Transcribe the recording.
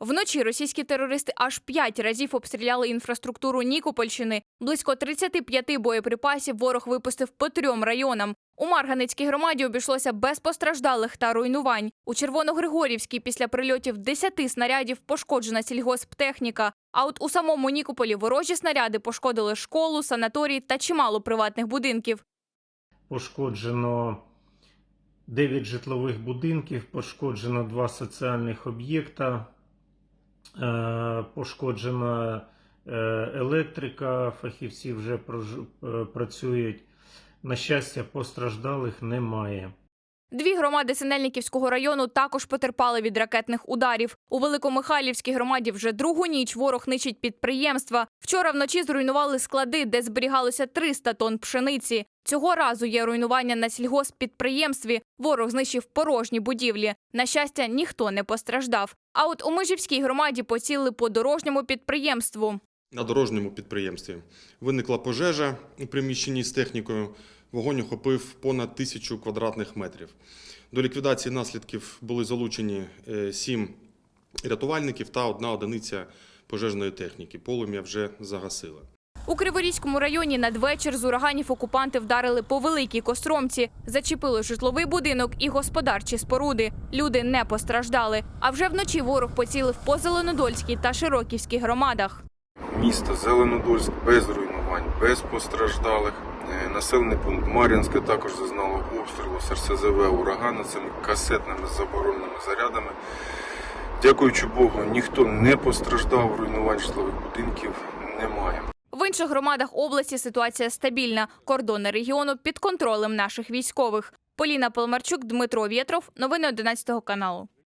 Вночі російські терористи аж п'ять разів обстріляли інфраструктуру Нікопольщини. Близько 35 боєприпасів ворог випустив по трьом районам. У Марганецькій громаді обійшлося без постраждалих та руйнувань. У Червоногригорівській після прильотів 10 снарядів пошкоджена сільгосптехніка. А от у самому Нікополі ворожі снаряди пошкодили школу, санаторій та чимало приватних будинків. Пошкоджено 9 житлових будинків, пошкоджено 2 соціальних об'єкта, пошкоджена е, електрика, фахівці вже е, працюють. На щастя, постраждалих немає. Дві громади Синельниківського району також потерпали від ракетних ударів. У Великомихайлівській громаді вже другу ніч ворог нищить підприємства. Вчора вночі зруйнували склади, де зберігалося 300 тонн пшениці. Цього разу є руйнування на сільгосппідприємстві. Ворог знищив порожні будівлі. На щастя, ніхто не постраждав. А от у Межівській громаді поцілили по дорожньому підприємству. На дорожньому підприємстві виникла пожежа у приміщенні з технікою. Вогонь охопив понад тисячу квадратних метрів. До ліквідації наслідків були залучені е, сім рятувальників та одна одиниця пожежної техніки. Полум'я вже загасили. У Криворізькому районі надвечір з ураганів окупанти вдарили по великій костромці, зачепили житловий будинок і господарчі споруди. Люди не постраждали. А вже вночі ворог поцілив по Зеленодольській та Широківській громадах. Місто Зеленодольськ без руйнувань, без постраждалих. Е, Населений пункт Мар'їнське також зазнало обстрілу з РСЗВ урагана цими касетними забороненими зарядами. Дякуючи Богу, ніхто не постраждав, руйнувань житлових будинків немає. В інших громадах області ситуація стабільна. Кордони регіону під контролем наших військових. Поліна Полмарчук, Дмитро Вєтров. Новини 11 каналу.